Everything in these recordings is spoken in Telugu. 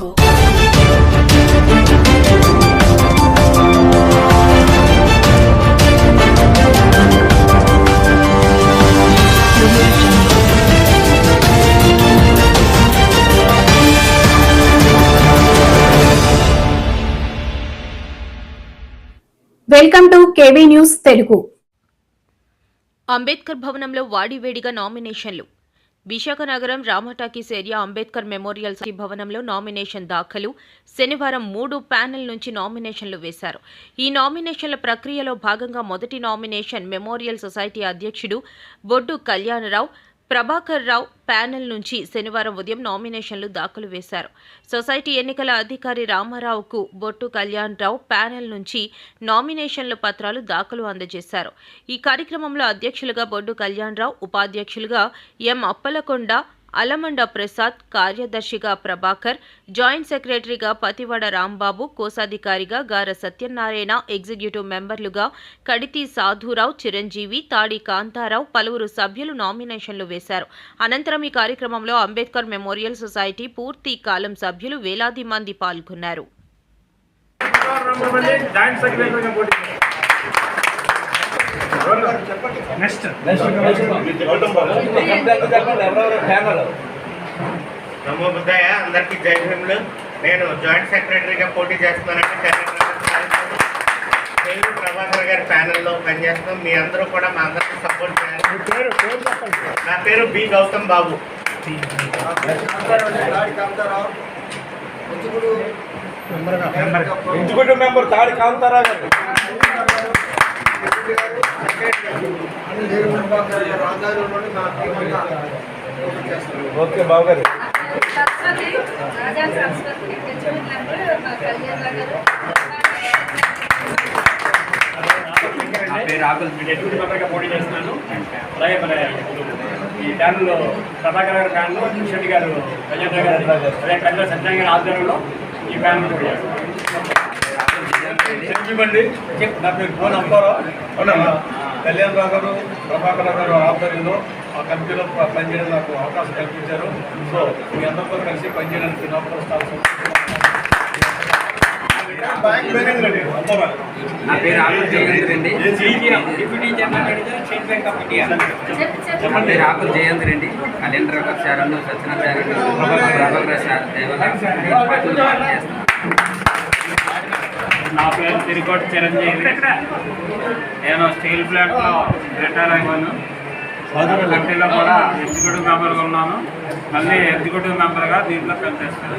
Jungle. Welcome to KV news Telugu Ambedkar భవనంలో వాడివేడిగా నామినేషన్లు విశాఖ నగరం Ramatalkies area Ambedkar memorial society భవనంలో నామినేషన్ దాఖలు. శనివారం మూడు ప్యానెల్ నుంచి నామినేషన్లు వేశారు. ఈ నామినేషన్ల ప్రక్రియలో భాగంగా మొదటి నామినేషన్ మెమోరియల్ సొసైటీ అధ్యక్షుడు బొడ్డు కళ్యాణరావు ప్రభాకర్ రావు ప్యానెల్ నుంచి శనివారం ఉదయం నామినేషన్లు దాఖలు వేశారు. సొసైటీ ఎన్నికల అధికారి రామారావుకు బొట్టు కళ్యాణ్ రావు ప్యానెల్ నుంచి నామినేషన్ల పత్రాలు దాఖలు అందజేశారు. ఈ కార్యక్రమంలో అధ్యక్షులుగా బొడ్డు కళ్యాణ్ రావు ఉపాధ్యక్షులుగా ఎం అప్పలకొండ అలమండ ప్రసాద్ కార్యదర్శిగా ప్రభాకర్ జాయింట్ సెక్రటరీగా పతివాడ రాంబాబు కోశాధికారిగా గార సత్యనారాయణ ఎగ్జిక్యూటివ్ మెంబర్లుగా కడితి సాధురావు చిరంజీవి తాడి కాంతారావు పలువురు సభ్యులు నామినేషన్లు వేశారు. అనంతరం ఈ కార్యక్రమంలో అంబేద్కర్ మెమోరియల్ సొసైటీ పూర్తి కాలం సభ్యులు వేలాది మంది పాల్గొన్నారు. జాయింట్ సెక్రటరీగా పోటీ నెక్స్ట్. నమో బుద్ధయ్య అందరికీ జై భీములు. నేను జాయింట్ సెక్రటరీగా పోటీ చేస్తున్నానంటే తెలుగు ప్రభాకర్ గారి ప్యానెల్లో పనిచేస్తున్నాం. మీ అందరూ కూడా మా అందరికీ సపోర్ట్ చేయాలి. నా పేరు B Gautam Babu. Executive member Tadi Kantara garu. Okay బాబు గారు. నా పేరు రాహుల్ మీ డెప్యూటీ మెంబర్గా పోటీ చేస్తున్నాను. అలాగే మన ఈ ప్యానల్లో ప్రభాకర్ గారి ప్యానల్లో శెట్టి గారు కళ్యాణ్ గారు అదే కళ్యాణ సత్యనారాయణ గారి ఆధ్వర్యంలో ఈ పోటీ చేస్తున్నాను. చెప్పండి. నా పేరు ఫోన్ అప్పారావు కళ్యాణ్ రావు గారు ప్రభాకర్ గారు ఆధ్వర్యంలో ఆ కంపెనీలో ప- పనిచేయడం నాకు అవకాశం కల్పించారు. సో మీ అందరితో కలిసి పనిచేయడానికి పేరు Akula Jayanth Reddy deputy chairman manager state bank of India నా నా పేరు తిరుకోటి చిరంజీవి. నేను స్టీల్ ప్లాంట్లో రిటైర్ అయ్యాను. కంపెనీలో కూడా ఎగ్జిక్యూటివ్ మెంబర్గా ఉన్నాను. మళ్ళీ ఎగ్జిక్యూటివ్ మెంబర్గా దీంట్లో పనిచేస్తాను.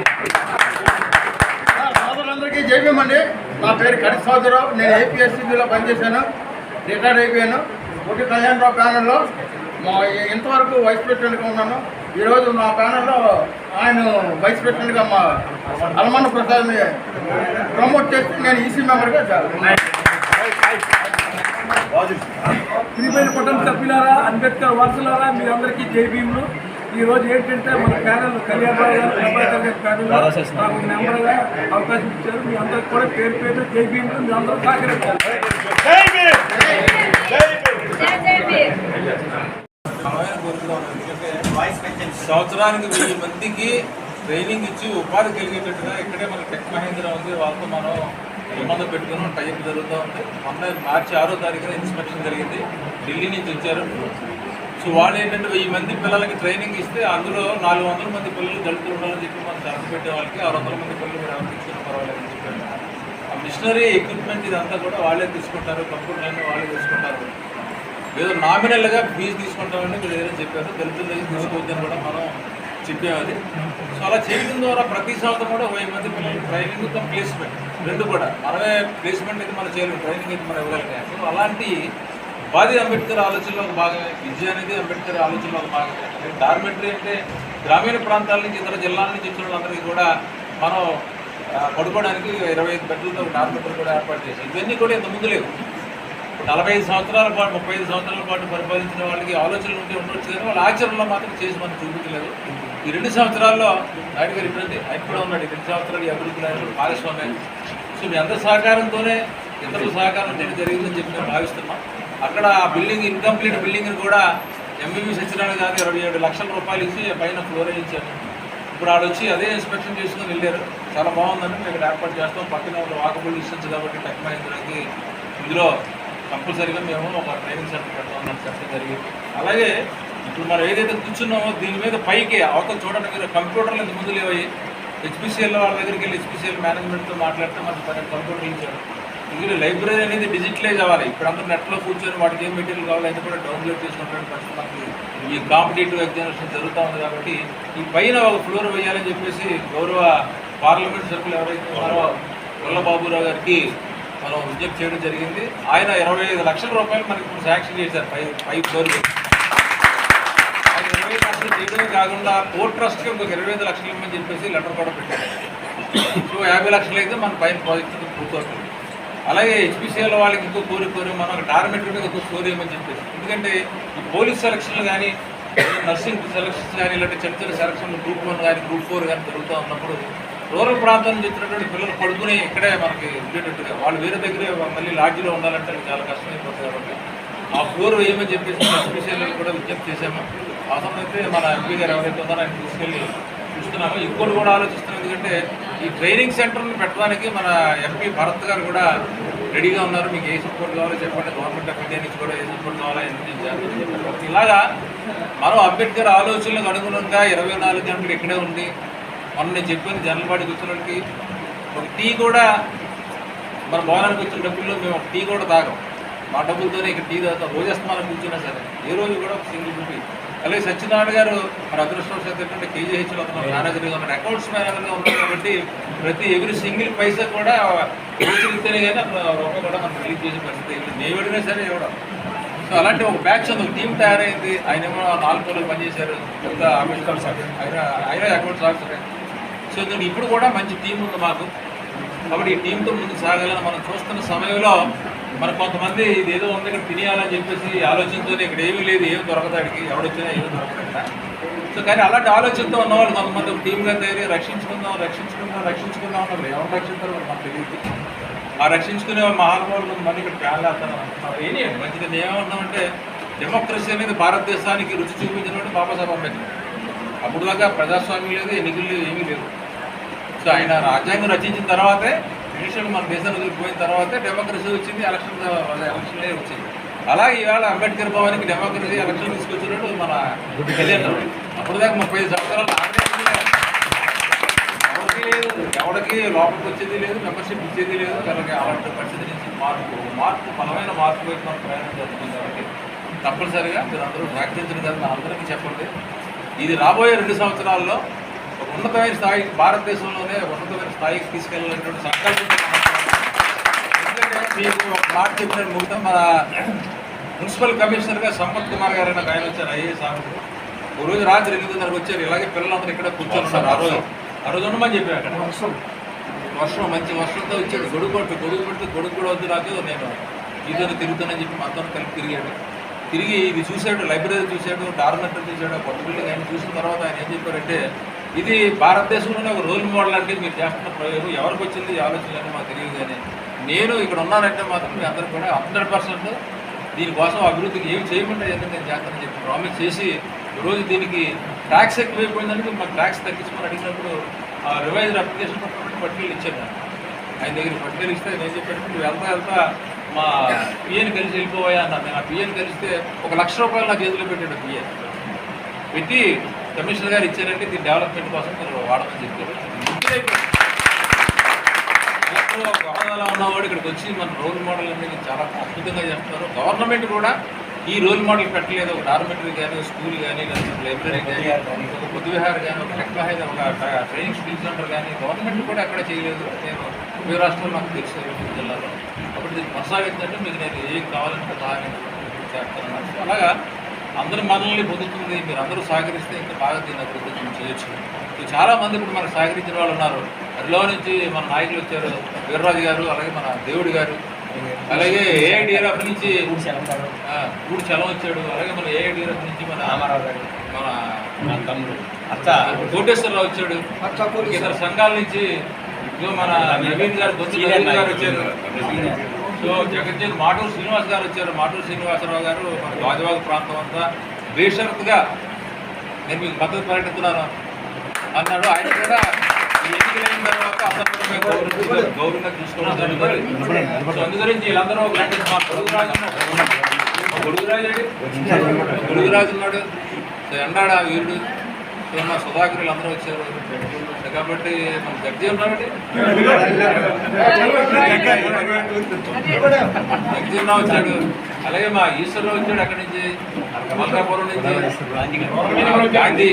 సోదరులందరికీ జైవ్యమండి నా పేరు కడి సోదరావు నేను ఏపీఎస్సీబీలో పనిచేశాను. రిటైర్ అయిపోయాను. ఒకటి కళ్యాణరావు ప్యానల్లో మా ఇంతవరకు వైస్ ప్రెసిడెంట్గా ఉన్నాను. ఈరోజు నా ప్యానల్లో ఆయన వైస్ ప్రెసిడెంట్గా మా అలమన్న ప్రసాద్ని ప్రమోట్ చేసి నేను ఈసీ మెంబర్గా శ్రీపేట పట్టణ సభ్యులారా అంబేద్కర్ వారసులారా మీ అందరికీ జై భీములు. ఈ రోజు ఏంటంటే మన ప్యానల్ కళ్యాణరావు గారు ప్రభాకర్ గారి ప్యానల్ నాకు నెంబర్గా అవకాశం ఇచ్చారు. మీ అందరికి కూడా పేరు పేరు జై భీములు. మీ అందరూ సహకరించాలి జై జై వీర్ సంవత్సరానికి వెయ్యి మందికి ట్రైనింగ్ ఇచ్చి ఉపాధి కలిగేటట్టుగా ఇక్కడే మన టెక్ మహేంద్ర ఉంది. వాళ్ళతో మనం సంబంధం పెట్టుకున్నాం. టైప్ జరుగుతూ ఉంది. మొన్న మార్చి ఆరో తారీఖున ఇన్స్పెక్షన్ జరిగింది. ఢిల్లీ నుంచి వచ్చారు. సో వాళ్ళు ఏంటంటే వెయ్యి మంది పిల్లలకి ట్రైనింగ్ ఇస్తే అందులో నాలుగు వందల మంది పిల్లలు దళితులు ఉండాలని చెప్పి మనం తరపు పెట్టే వాళ్ళకి ఆరు వందల మంది పిల్లలు కూడా ఎవరు తీసుకున్న పర్వాలేదని చెప్పారు. ఆ మిషనరీ ఎక్విప్మెంట్ ఇదంతా కూడా వాళ్ళే తీసుకుంటారు. కంప్యూటర్ అన్నీ వాళ్ళే తీసుకుంటారు. ఏదో నామినల్గా ఫీజు తీసుకుంటామని మీరు ఏదైనా చెప్పారు. దళితుల దగ్గర తీసుకోవద్దని కూడా మనం చెప్పేవాలి సో అలా చేయడం ద్వారా ప్రతి సంవత్సరం కూడా వెయ్యి మంది పిల్లలు ట్రైనింగ్ ప్లేస్మెంట్ రెండు కూడా. మనమే ప్లేస్మెంట్ అయితే మనం చేయలేము ట్రైనింగ్ అయితే మనం ఇవ్వగలిగాం సో అలాంటి ఉపాధి అంబేద్కర్ ఆలోచనలో ఒక భాగమే. విద్య అనేది అంబేద్కర్ ఆలోచనలో ఒక భాగమే. డార్మెంటరీ అంటే గ్రామీణ ప్రాంతాల నుంచి ఇతర జిల్లాల నుంచి వచ్చిన వాళ్ళందరికీ కూడా మనం పడుకోవడానికి ఇరవై ఐదు బెడ్లతో డార్మెంటరీ కూడా ఏర్పాటు చేసాం ఇవన్నీ కూడా ఇంత ముందు లేవు. నలభై ఐదు సంవత్సరాల పాటు ముప్పై ఐదు సంవత్సరాల పాటు పరిపాలించిన వాళ్ళకి ఆలోచనలు ఉంటే ఉండొచ్చు కానీ వాళ్ళ ఆచరణలో మాత్రం చేసి మనం చూపించలేదు. ఈ రెండు సంవత్సరాల్లో నాయుడు గారు ఇప్పుడంటే ఆయన కూడా ఉన్నాడు. ఈ రెండు సంవత్సరాలు అభివృద్ధి నాయకుడు భాగస్వామ్యం. సో మీ అందరి సహకారంతోనే ఇతరుల సహకారం నేను జరిగిందని చెప్పి మేము భావిస్తున్నాం. అక్కడ ఆ బిల్డింగ్ ఇన్కంప్లీట్ బిల్డింగ్ని కూడా ఎంబీబీ సత్యనారాయణ గారు ఇరవై ఏడు లక్షల రూపాయలు ఇచ్చి పైన ఫ్లోర్ ఇచ్చారు ఇప్పుడు ఆడు వచ్చి అదే ఇన్స్పెక్షన్ చేసుకుని వెళ్ళారు. చాలా బాగుందండి. మేము ఇక్కడ ఏర్పాటు చేస్తాం. పక్కన వాళ్ళు వాకబుల్ డిస్టెన్స్ కాబట్టి టెక్ మహేంద్రకి ఇందులో కంపల్సరీగా మేము ఒక ట్రైనింగ్ సెంటర్ పెడతామని చెప్పడం జరిగింది. అలాగే ఇప్పుడు మనం ఏదైతే కూర్చున్నామో దీని మీద పైకి అవతల చూడడానికి కంప్యూటర్లు ఇంత ముందు లేవయ్యి హెచ్పిసిఎల్ వాళ్ళ దగ్గరికి వెళ్ళి హెచ్పిసిఎల్ మేనేజ్మెంట్తో మాట్లాడితే మనకి పని కంప్యూటర్లు ఇచ్చారు ఇందులో లైబ్రరీ అనేది డిజిటలైజ్ అవ్వాలి. ఇప్పుడు అందరూ నెట్లో కూర్చొని వాటికి ఏం మెటీరియల్ కావాలో అది కూడా డౌన్లోడ్ చేసుకున్నటువంటి పరిస్థితి మనకి ఈ కాంపిటేటివ్ ఎగ్జామినేషన్ జరుగుతూ ఉంది కాబట్టి ఈ పైన ఒక ఫ్లోర్ వేయాలని చెప్పేసి గౌరవ పార్లమెంట్ సభ్యులు ఎవరైతే ఉన్నారో వల్లబాబురావు గారికి మనం విజ్ఞప్తి చేయడం జరిగింది. ఆయన ఇరవై ఐదు లక్షల రూపాయలు మనకి ఇప్పుడు శాంక్షన్ చేశారు. పై పై ఫ్లోర్కి ఆయన ఇరవై ఐదు లక్షలు చేయడమే కాకుండా పోర్ట్ ట్రస్ట్కి ఇంకొక ఇరవై ఐదు లక్షలు ఇవ్వమని చెప్పేసి లెటర్ కూడా పెట్టారు. సో యాభై లక్షలు అయితే మన పైన ప్రాజెక్ట్ పూర్తవుతుంది. అలాగే హెచ్పిసిఎల్ వాళ్ళకి ఇంకో కోరి కోరి మనం ఒక మీద ఇంకో స్టోర్ వేయమని చెప్పేసి. ఎందుకంటే ఈ పోలీస్ సెలక్షన్లు కానీ నర్సింగ్ సెలక్షన్స్ కానీ ఇలాంటి చిన్న చిన్న సెలక్షన్లు గ్రూప్ వన్ కానీ గ్రూప్ ఫోర్ కానీ జరుగుతూ ఉన్నప్పుడు రూరల్ ప్రాంతం నుంచి వచ్చినటువంటి పిల్లలు పడుకుని ఇక్కడే మనకి ఉండేటట్టుగా. వాళ్ళు వేరే దగ్గరే మళ్ళీ లాడ్జీలో ఉండాలంటే చాలా కష్టమైపోతుంది కాబట్టి. ఆ ఫ్లోర్ వేయమని చెప్పేసి హెచ్పిసిఎల్ కూడా విజ్ఞప్తి చేశాము. ఆ అయితే మన ఎంపీ గారు ఎవరైతే ఉన్నారో ఆయన తీసుకెళ్ళి చూస్తున్నాము. ఇంకోటి కూడా ఆలోచిస్తున్నాం. ఎందుకంటే ఈ ట్రైనింగ్ సెంటర్ని పెట్టడానికి మన ఎంపీ భరత్ గారు కూడా రెడీగా ఉన్నారు. మీకు ఏ సపోర్ట్ కావాలో చెప్పండి. గవర్నమెంట్ ఆఫ్ ఇండియా నుంచి కూడా ఏ సపోర్ట్ కావాలో ఎందుకు ఇలాగా మనం అంబేద్కర్ ఆలోచనలకు అనుగుణంగా ఇరవై నాలుగు గంటలు ఇక్కడే ఉండి మొన్న నేను చెప్పిన జనరల్ బాడీకి వాళ్ళకి ఒక టీ కూడా మన భవనానికి వచ్చిన డబ్బుల్లో మేము ఒక టీ కూడా తాగం. మా డబ్బులతోనే ఇక్కడ టీ తాగుతాం రోజు కూర్చున్నా సరే. ఏ రోజు కూడా ఒక సింగిల్ రూపీ. అలాగే సత్యనారాయణ గారు మన అదృష్టవశాత్తు ఏంటంటే కేజీహెచ్లో అతను మేనేజర్గా ఉన్నాడు అకౌంట్స్ మేనేజర్గా ఉన్నాడు కాబట్టి ప్రతి ఎవ్రీ సింగిల్ పైసా కూడా ఇస్తేనే కానీ అతను రూపాయి కూడా మనం రిలీజ్ చేసే పరిస్థితి నేను అడిగినా సరే ఇవ్వడం సో అలాంటి ఒక బ్యాచ్ ఒక టీం తయారైంది. ఆయన ఏమో నాలుగు రోజులు పనిచేశారు. పెద్ద ఆఫీసర్ ఆయన ఆయన అకౌంట్స్ ఆఫీసర్ సో దీనికి ఇప్పుడు కూడా మంచి టీం ఉంది మాకు. కాబట్టి ఈ టీంతో ముందుకు సాగాలని మనం చూస్తున్న సమయంలో మరి కొంతమంది ఇది ఏదో ఉంది ఇక్కడ తినేయాలని చెప్పేసి ఆలోచనతో ఇక్కడ ఏమీ లేదు ఏమి దొరకదాడికి ఎవడొచ్చినా ఏమి దొరకదా సో కానీ అలాంటి ఆలోచనతో ఉన్నవాళ్ళు కొంతమంది ఒక టీంగా తయారీ రక్షించుకుందాం రక్షించుకుందాం రక్షించుకుందాం అన్నారు ఎవరు రక్షిస్తారో మనకు తెలియదు. ఆ రక్షించుకునే మహానుభావులు కొంతమంది ఇక్కడ ప్యాన్ వేస్తాను అంటున్నారు ఏమి మంచిది నేను ఏమంటున్నామంటే డెమోక్రసీ అనేది భారతదేశానికి రుచి చూపించినటువంటి బాబాసాహెబ్ అంబేద్కర్. అప్పుడు దాకా ప్రజాస్వామ్యం లేదు ఎన్నికలు ఏమీ లేదు. సో ఆయన రాజ్యాంగం రచించిన తర్వాతే ఎలక్షన్ మన దేశం వదిలిపోయిన తర్వాతే డెమోక్రసీ వచ్చింది ఎలక్షన్ ఎలక్షన్లే వచ్చింది. అలాగే ఈవేళ అంబేద్కర్ భవన్కి డెమోక్రసీ ఎలక్షన్ తీసుకొచ్చినట్టు మన కళ్యాణ్ అప్పుడు దాకా ముప్పై సంవత్సరాలు ఎవరికి లేదు ఎవరికి లోపలికి వచ్చేది లేదు మెంబర్షిప్ ఇచ్చేది లేదు. వాళ్ళకి అలాంటి పరిస్థితి నుంచి మార్పు మార్పు బలమైన మార్పు వైపు మనం ప్రయాణం జరుగుతుంది కాబట్టి తప్పనిసరిగా మీరు అందరూ ప్రకటించిన కదా అందరికీ చెప్పండి. ఇది రాబోయే రెండు సంవత్సరాల్లో ఉన్నతమైన స్థాయి భారతదేశంలోనే ఉన్నతమైన స్థాయికి తీసుకెళ్ళాలనేటువంటి సంకల్పం మీకు ఒక మాట చెప్పినట్టు ముగితే మన మున్సిపల్ కమిషనర్గా సంపత్ కుమార్ గారు నాకు ఆయన వచ్చారు ఐఏఎస్ ఆఫీసర్ ఒక రోజు రాత్రి ఎనిమిదిన్నరకు వచ్చారు. ఇలాగే పిల్లలందరూ ఇక్కడ కూర్చొని ఉన్నారు. ఆ రోజు ఆ రోజు ఉండమని చెప్పారు అక్కడ. వర్షం. మంచి వర్షంతో వచ్చాడు. గొడుగు పట్టు గొడుగు పట్టు గొడుగు కూడా వద్దు నాకు. నేను ఈతోనే తిరుగుతానని చెప్పి మొత్తం కలిపి తిరిగాడు. తిరిగి ఇది చూశాడు లైబ్రరీ చూశాడు డార్మెంటరీ చూశాడు కొత్త బిల్డింగ్ ఆయన చూసిన తర్వాత ఆయన ఏం చెప్పారంటే ఇది భారతదేశంలోనే ఒక రోల్ మోడల్ అంటే మీరు చేస్తున్న ప్రయోగం. ఎవరికి వచ్చింది ఈ ఆలోచన మాకు తెలియదు కానీ నేను ఇక్కడ ఉన్నానంటే మాత్రం మీ అందరూ కూడా హండ్రెడ్ పర్సెంట్ దీనికోసం అభివృద్ధికి ఏమి చేయకుండా ఏదైనా నేను చేస్తానని చెప్పి ప్రామిస్ చేసి ఈరోజు దీనికి ట్యాక్స్ ఎక్కువైపోయిందని మాకు ట్యాక్స్ తగ్గించమని అడిగినప్పుడు రివైజ్డ్ అప్లికేషన్ పట్టుకెళ్ళి ఇచ్చాను ఆయన దగ్గర పట్టుకెళ్ళి ఇస్తే నేను చెప్పాను వెళ్తా వెళ్తా మా పిఎన్ కలిసి వెళ్ళిపోయా అన్నాను నేను ఆ పిఎన్ కలిస్తే ఒక లక్ష రూపాయలు నా చేతిలో పెట్టాడు పిఎన్ పెట్టి కమిషనర్ గారు ఇచ్చారంటే దీని డెవలప్మెంట్ కోసం మీరు వాడమని చెప్పారు. ముగ్గురైపోయింది. ఒక హోదాలో ఉన్నవాడు ఇక్కడికి వచ్చి మన రోల్ మోడల్ అనేది చాలా అద్భుతంగా చెప్తారు గవర్నమెంట్ కూడా ఈ రోల్ మోడల్ పెట్టలేదు. ఒక డార్మెటరీ కానీ ఒక స్కూల్ కానీ లేదా లైబ్రరీ కానీ ఒక బుద్ధివిహార్ కానీ ఒక టెక్ ఒక ట్రైనింగ్ స్కిల్ సెంటర్ కానీ గవర్నమెంట్ కూడా ఎక్కడ చేయలేదు. నేను మీ రాష్ట్రంలో నాకు తెలుసు జిల్లాలో అప్పుడు దీన్ని కొనసాగిందంటే మీకు నేను ఏం కావాలంటే సహాయం చేస్తాను అలాగా అందరి మనల్ని పొందుతుంది మీరు అందరూ సహకరిస్తే ఇంకా బాగా దీన్ని అభివృద్ధి మనం చేయొచ్చు. సో చాలా మంది ఇప్పుడు మనకు సహకరించిన వాళ్ళు ఉన్నారు. అదిలో నుంచి మన నాయకులు వచ్చారు. వీర్రాజు గారు అలాగే మన దేవుడి గారు. అలాగే ఏఐడిఆర్ఎఫ్ నుంచి ఊరు చలం వచ్చాడు. అలాగే మన ఏఐడిఆర్ఎఫ్ నుంచి మన మన తమ్ముడు. అచ్చ కోటేశ్వరరావు వచ్చాడు. ఇతర సంఘాల నుంచి మన నవీన్ గారు గారు వచ్చారు. సో జగజ్జన్ మాటూరు శ్రీనివాస్ గారు వచ్చారు. మాటూరు శ్రీనివాసరావు గారు మన గాజువాగ ప్రాంతం అంతా బేషరత్గా నేను మీకు మద్దతు ప్రకటిస్తున్నాను అన్నాడు. ఆయన కూడా ఎన్నికలైన తర్వాత అందరూ కూడా గౌరవంగా తీసుకోవడం జరుగుతుంది. సో అందు వీళ్ళందరూ ఒక మా గొడుగురాజు గొడుగురాజు గొడుగురాజు ఉన్నాడు. సో వీరుడు. మా సుధాకర్ వీళ్ళందరూ వచ్చారు. కాబట్టి మన జగ్జీ ఉన్నాడండి జగ్జీరావు వచ్చాడు. అలాగే మా ఈశ్వరరావు వచ్చాడు అక్కడి నుంచి మల్కాపురం నుంచి. గాంధీ.